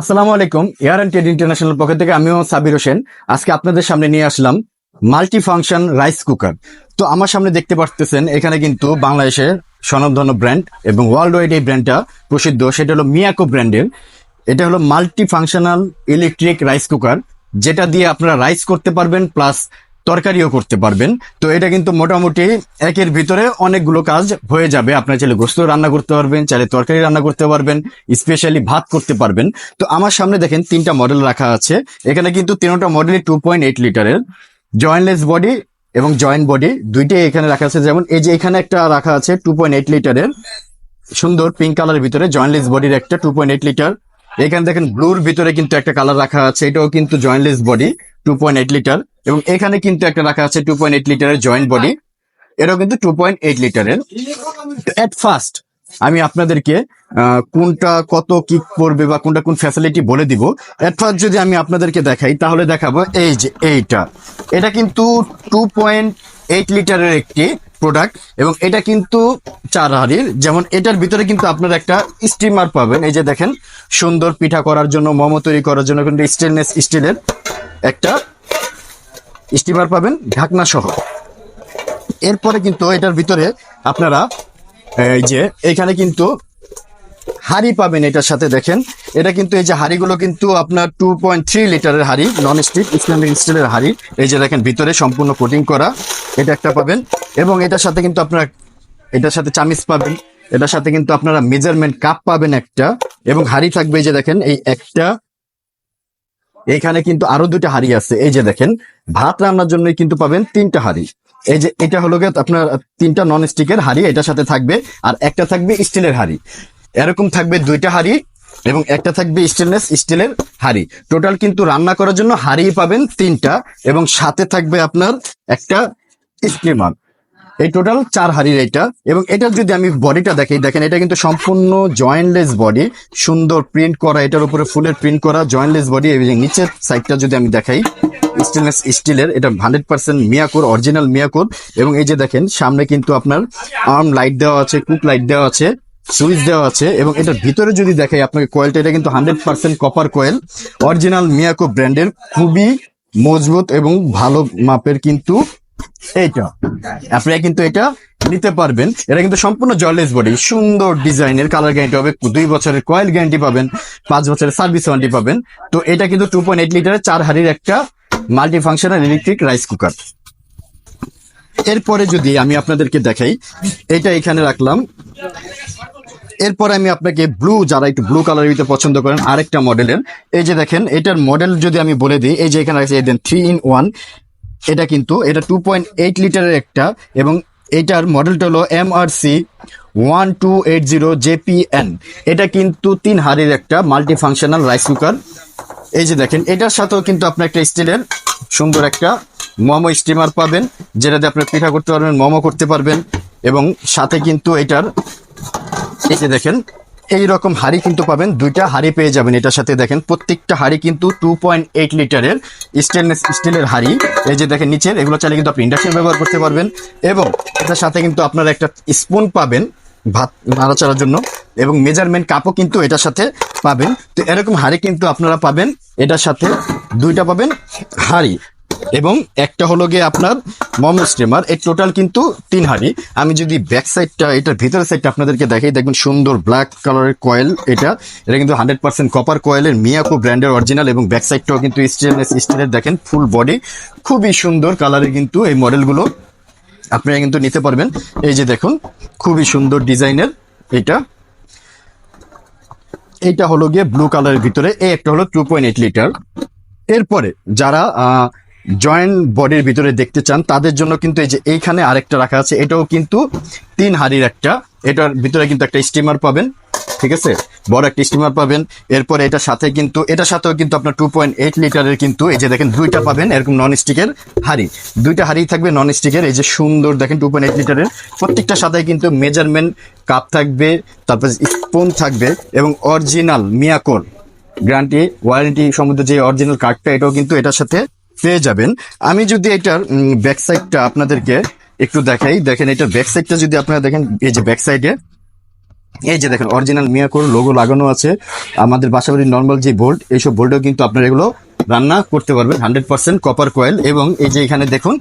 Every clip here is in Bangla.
আসসালামু আলাইকুম, এয়ার অ্যান্ড ট্রেড ইন্টারন্যাশনাল পক্ষ থেকে আমিও সাবির হোসেন। আজকে আপনাদের সামনে নিয়ে আসলাম মাল্টি ফাংশন রাইস কুকার। তো আমার সামনে দেখতে পারতেছেন, এখানে কিন্তু বাংলাদেশের স্বনামধন্য ব্র্যান্ড এবং ওয়ার্ল্ড ওয়াইড এই ব্র্যান্ডটা প্রসিদ্ধ, সেটা হলো মিয়াকো ব্র্যান্ডের। এটা হলো multi functional electric rice cooker, যেটা দিয়ে আপনারা রাইস করতে পারবেন, প্লাস তরকারিও করতে পারবেন। তো এটা কিন্তু মোটামুটি একের ভিতরে অনেকগুলো কাজ হয়ে যাবে। আপনার চাইলে গোস্ত রান্না করতে পারবেন, চাইলে তরকারি রান্না করতে পারবেন স্পেশালি ভাত করতে পারবেন। তো আমার সামনে দেখেন তিনটা মডেল রাখা আছে। এখানে কিন্তু তিনটা মডেলই টু পয়েন্ট এইট লিটারের জয়েন্টলেস বডি এবং জয়েন্ট বডি দুইটাই এখানে রাখা আছে। যেমন এই যে এখানে একটা রাখা আছে টু পয়েন্ট এইট লিটারের সুন্দর পিঙ্ক কালারের ভিতরে জয়েন্টলেস বডির একটা টু পয়েন্ট এইট লিটার এখানে দেখেন ব্লুর ভিতরে কিন্তু একটা কালার রাখা আছে, এটাও কিন্তু jointless body two point eight litre এবং এখানে কিন্তু একটা রাখা আছে টু পয়েন্ট এইট লিটারের জয়েন্ট বডি এটাও কিন্তু টু পয়েন্ট এইট লিটারের এট ফার্স্ট আমি আপনাদেরকে কোনটা কত কি পড়বে বা কোনটা কোন ফ্যাসিলিটি বলে দিব। এট ফার্স্ট যদি আমি আপনাদেরকে দেখাই, তাহলে দেখাবো এই যে এইটা। এটা কিন্তু টু পয়েন্ট এইট লিটারের একটি প্রোডাক্ট এবং এটা কিন্তু চার হাড়ির যেমন এটার ভিতরে কিন্তু আপনার একটা স্টিমার পাবেন। এই যে দেখেন, সুন্দর পিঠা করার জন্য, মোমো তৈরি করার জন্য কিন্তু স্টেনলেস স্টিলের একটা স্টিমার পাবেন ঢাকনা সহ। এরপরে কিন্তু এটার ভিতরে আপনারা, এই যে, এখানে কিন্তু হাড়ি পাবেন এটার সাথে দেখেন। এটা কিন্তু এই যে হাড়িগুলো কিন্তু আপনার টু পয়েন্ট থ্রি লিটারের হাড়ি নন স্টিক স্ট্যান্ডার্ড স্টিলের হাড়ি। এই যে দেখেন, ভিতরে সম্পূর্ণ কোটিং করা। এটা একটা পাবেন। এবং এটার সাথে কিন্তু আপনারা, এটার সাথে চামিচ পাবেন। এটার সাথে কিন্তু আপনারা মেজারমেন্ট কাপ পাবেন একটা। এবং হাড়ি থাকবে এই যে দেখেন, এই একটা। এখানে কিন্তু আরও দুইটা হাড়ি আছে। এই যে দেখেন, ভাত রান্নার জন্য কিন্তু পাবেন তিনটা হাড়ি। এই যে এটা হলো আপনার তিনটা নন স্টিকের হাড়ি, এটার সাথে থাকবে। আর একটা থাকবে স্টিলের হাড়ি। এরকম থাকবে দুইটা হাড়ি এবং একটা থাকবে স্টেনলেস স্টিলের হাড়ি। টোটাল কিন্তু রান্না করার জন্য হাড়ি পাবেন তিনটা এবং সাথে থাকবে আপনার একটা স্টিমার। এই টোটাল চার হাড়ির এটা এবং এটার যদি আমি বডিটা দেখাই, দেখেন এটা কিন্তু সম্পূর্ণ জয়েন্টলেস বডি সুন্দর প্রিন্ট করা, এটার উপরে ফুলের প্রিন্ট করা জয়েন্টলেস বডি এবং নিচের সাইডটা যদি আমি দেখাই স্টেনলেস স্টিলের এটা হান্ড্রেড পার্সেন্ট মিয়াকোর অরিজিনাল মিয়াকোর এবং এই যে দেখেন, সামনে কিন্তু আপনার আর্ম লাইট দেওয়া আছে কুক লাইট দেওয়া আছে। সুইচ দেওয়া আছে এবং এটার ভিতরে যদি দেখাই, আপনাকে কয়েলটা এটা কিন্তু hundred percent copper coil original Miyako ব্র্যান্ডের খুবই মজবুত এবং ভালো মাপের কিন্তু এইটা। আপনারা কিন্তু এটা নিতে পারবেন। এটা কিন্তু সম্পূর্ণ জয়লেস বডি সুন্দর ডিজাইনের কালার গ্যারান্টি হবে, দুই বছরের কয়েল গ্যারান্টি পাবেন, পাঁচ বছরের সার্ভিস ওয়ারেন্টি পাবেন। তো এটা কিন্তু টু পয়েন্ট এইট লিটারের চার হাড়ির একটা multi functional electric rice cooker এরপরে যদি আমি আপনাদেরকে দেখাই, এটা এখানে রাখলাম। এরপরে আমি আপনাকে ব্লু যারা একটু ব্লু কালারের ভিতরে পছন্দ করেন, আরেকটা মডেলের এই যে দেখেন, এটার মডেল যদি আমি বলে দিই, এই যে এখানে আছে দেন থ্রি ইন ওয়ান এটা কিন্তু, এটা টু পয়েন্ট এইট লিটারের একটা, এবং এটার মডেলটা হলো M R C one two eight zero JPN এটা কিন্তু তিন হাড়ির একটা মাল্টি ফাংশনাল রাইস কুকার এই যে দেখেন, এটার সাথেও কিন্তু আপনার একটা স্টিলের সুন্দর একটা মোমো স্টিমার পাবেন, যেটাতে আপনি পিঠা করতে পারবেন, মোমো করতে পারবেন, এবং সাথে কিন্তু এটার এই যে দেখেন এই রকম হাড়ি কিন্তু পাবেন, দুইটা হাড়ি পেয়ে যাবেন এটার সাথে দেখেন, প্রত্যেকটা হাড়ি কিন্তু টু পয়েন্ট এইট লিটারের স্টেনলেস স্টিলের হাড়ি। এই যে দেখেন নিচের, এগুলো চাইলে কিন্তু আপনি ইন্ডাকশন ব্যবহার করতে পারবেন। এবং এটার সাথে কিন্তু আপনারা একটা স্পুন পাবেন ভাত, নাড়াচাড়ার জন্য। এবং মেজারমেন্ট কাপও কিন্তু এটার সাথে পাবেন। তো এরকম হাড়ি কিন্তু আপনারা পাবেন, এটার সাথে দুইটা পাবেন হাড়ি। এবং একটা হলো গিয়ে আপনার মোমো স্টিমার এই টোটাল কিন্তু তিন হাড়ি। আমি যদি ব্যাক সাইডটা এটার ভিতরের সাইডটা আপনাদেরকে দেখাই, দেখবেন সুন্দর ব্ল্যাক কালারের কয়েল এটা। এটা কিন্তু হান্ড্রেড পার্সেন্ট কপার কয়েলের মিয়াকো ব্র্যান্ডের অরিজিনাল এবং ব্যাক সাইডটাও কিন্তু স্টেনলেস স্টিলের দেখেন ফুল বডি খুবই সুন্দর কালারের কিন্তু এই মডেলগুলো আপনারা কিন্তু নিতে পারবেন। এই যে দেখুন, খুবই সুন্দর ডিজাইনের এটা। এইটা হলো গিয়ে ব্লু কালারের ভিতরে, এই একটা হলো টু পয়েন্ট এইট লিটার এরপরে যারা জয়েন্ট বডির ভিতরে দেখতে চান, তাদের জন্য কিন্তু এই যে এইখানে আরেকটা রাখা আছে, এটাও কিন্তু তিন হাড়ির একটা। এটার ভিতরে কিন্তু একটা স্টিমার পাবেন, ঠিক আছে? বড় একটা স্টিমার পাবেন। এরপরে এটার সাথে কিন্তু, এটার সাথেও কিন্তু আপনার টু পয়েন্ট এইট লিটারের কিন্তু এই যে দেখেন, দুইটা পাবেন এরকম নন স্টিকের হাড়ি। দুইটা হাড়ি থাকবে নন স্টিকের এই যে সুন্দর দেখেন টু পয়েন্ট এইট লিটারের প্রত্যেকটা সাথে কিন্তু মেজারমেন্ট কাপ থাকবে, তারপর স্পুন থাকবে এবং অরিজিনাল মিয়াকোর গ্যারান্টি ওয়ারেন্টি সম্বন্ধে যে অরিজিনাল কার্ডটা এটাও কিন্তু এটার সাথে পেয়ে যাবেন। আমি যদি এটার ব্যাক সাইডটা আপনাদেরকে একটু দেখাই। দেখেন এটার ব্যাক সাইডটা যদি আপনারা দেখেন, এই যে ব্যাক সাইডে এই যে দেখেন অরিজিনাল মিয়াকোর লোগো লাগানো আছে। আমাদের বাসাবাড়ির নর্মাল যে বোল্ট এইসব বোল্টও কিন্তু আপনারা এগুলো রান্না করতে পারবেন হান্ড্রেড পার্সেন্ট কপার কয়েল এবং এই যে এখানে দেখুন,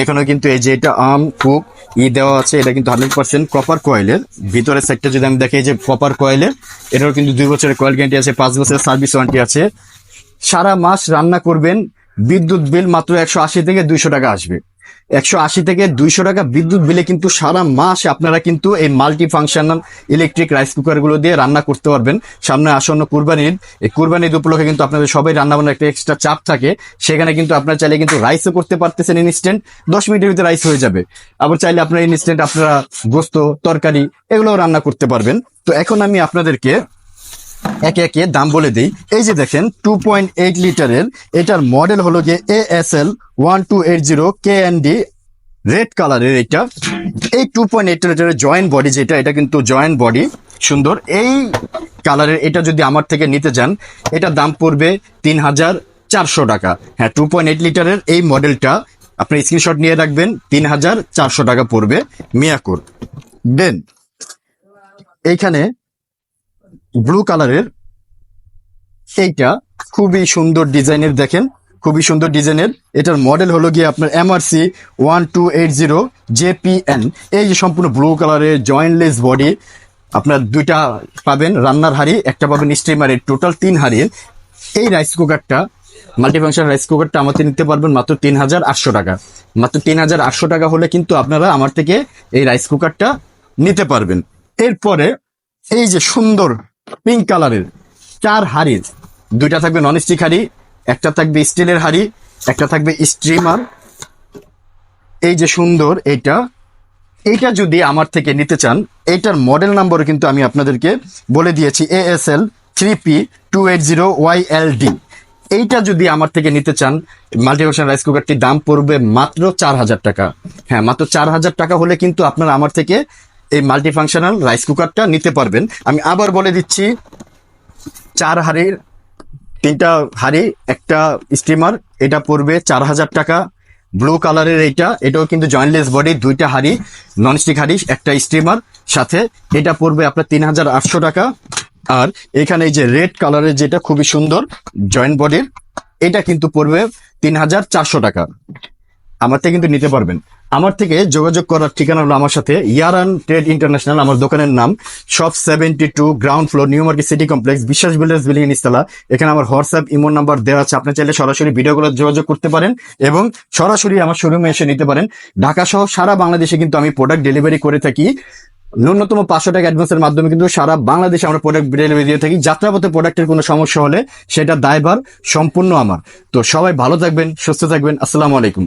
এখানেও কিন্তু এই যে এটা আম কুক ই দেওয়া আছে, এটা কিন্তু হান্ড্রেড পার্সেন্ট কপার কয়েলের ভিতরের সেক্টর যদি আমি দেখি এই যে কপার কয়েলের এটারও কিন্তু দুই বছরের কয়েল গ্যারান্টি আছে, পাঁচ বছরের সার্ভিস ওয়ারেন্টি আছে। সারা মাস রান্না করবেন বিদ্যুৎ বিল মাত্র একশো আশি থেকে দুইশো টাকা আসবে। একশো আশি থেকে দুইশো টাকা বিদ্যুৎ বিলে কিন্তু সারা মাস আপনারা কিন্তু এই মাল্টি ফাংশনাল ইলেকট্রিক রাইস কুকারগুলো দিয়ে রান্না করতে পারবেন। সামনে আসন্ন কুরবানির এই কুরবানির উপলক্ষে কিন্তু আপনাদের সবাই রান্না বান্নার একটা এক্সট্রা চাপ থাকে। সেখানে কিন্তু আপনারা চাইলে কিন্তু রাইসও করতে পারতেছেন ইনস্ট্যান্ট দশ মিনিটের ভিতরে রাইস হয়ে যাবে। আবার চাইলে আপনারা ইনস্ট্যান্ট আপনারা গোস্ত, তরকারি, এগুলোও রান্না করতে পারবেন। তো এখন আমি আপনাদেরকে একে একে দাম বলে দিই। এই যে দেখেন টু পয়েন্ট এইট লিটারের, এটার মডেল হলো যে A S L one two eight zero K N D red কালারের এটা। এই টু পয়েন্ট এইট লিটারের জয়েন্ট বডি যেটা, এটা কিন্তু জয়েন্ট বডি সুন্দর। এই কালারের এটা যদি আমার থেকে নিতে যান এটা দাম পড়বে তিন হাজার চারশো টাকা। হ্যাঁ টু পয়েন্ট এইট লিটারের এই মডেলটা আপনি স্ক্রিনশট নিয়ে রাখবেন, তিন হাজার চারশো টাকা পড়বে মিয়াকুর। দেন, এইখানে ব্লু কালারের। এইটা খুবই সুন্দর ডিজাইনের দেখেন, খুবই সুন্দর ডিজাইনের। এটার মডেল হলো গিয়ে আপনার MRC one two eight zero JPN এই যে সম্পূর্ণ ব্লু কালারের জয়েন্টলেস বডি, আপনার দুইটা পাবেন রান্নার হাড়ি, একটা পাবেন স্টিমারের, টোটাল তিন হাড়ির এই রাইস কুকারটা, মাল্টিফাংশন রাইস কুকারটা আমাদের নিতে পারবেন মাত্র তিন হাজার আটশো টাকা। মাত্র তিন হাজার আটশো টাকা হলে কিন্তু আপনারা আমার থেকে এই রাইস কুকারটা নিতে পারবেন। এরপরে এই যে সুন্দর পিঙ্ক কালারের চার হাড়ির দুইটা থাকবে নন স্টিক হাড়ি, একটা থাকবে স্টিলের হাড়ি, একটা থাকবে স্ট্রিমার এই যে সুন্দর এইটা এইটা যদি আমার থেকে নিতে চান, এইটার মডেল নাম্বার কিন্তু আমি আপনাদেরকে বলে দিয়েছি A S L three P two eight zero Y L D এইটা যদি আমার থেকে নিতে চান মাল্টিভার্সন রাইস কুকারটির দাম পড়বে মাত্র চার হাজার টাকা। হ্যাঁ মাত্র চার হাজার টাকা হলে কিন্তু আপনারা আমার থেকে এই মাল্টিফাংশনাল রাইস কুকারটা নিতে পারবেন। আমি আবার বলে দিচ্ছি, চার হাড়ির, তিনটা হাড়ি, একটা স্টিমার এটা পড়বে চার হাজার টাকা। ব্লু কালারের এইটা, এটাও কিন্তু জয়েন্টলেস বডি দুইটা হাড়ি ননস্টিক হাড়ি, একটা স্টিমার সাথে এটা পড়বে আপনার তিন হাজার আটশো টাকা। আর এখানে এই যে রেড কালারের যেটা খুবই সুন্দর জয়েন্ট বডির এটা কিন্তু পড়বে তিন হাজার চারশো টাকা। আমার থেকে কিন্তু নিতে পারবেন। আমার থেকে যোগাযোগ করার ঠিকানা হলো আমার সাথে ইয়ারান ট্রেড ইন্টারন্যাশনাল, আমার দোকানের নাম, shop seventy two, ground floor, new market city complex, Biswas builders building ইনস্তালা এখানে আমার হোয়াটসঅ্যাপ, ইমো নাম্বার দেওয়া আছে। আপনি চাইলে সরাসরি ভিডিও ভিডিওগুলো যোগাযোগ করতে পারেন এবং সরাসরি আমার শোরুমে এসে নিতে পারেন। ঢাকা সহ সারা বাংলাদেশে কিন্তু আমি প্রোডাক্ট ডেলিভারি করে থাকি। ন্যূনতম পাঁচশো টাকা অ্যাডভান্সের মাধ্যমে কিন্তু সারা বাংলাদেশে আমরা প্রোডাক্ট ডেলিভারি দিয়ে থাকি। যাত্রাপথে প্রোডাক্টের কোনো সমস্যা হলে সেটা দায়ভার সম্পূর্ণ আমার। তো সবাই ভালো থাকবেন, সুস্থ থাকবেন। আসসালামু আলাইকুম।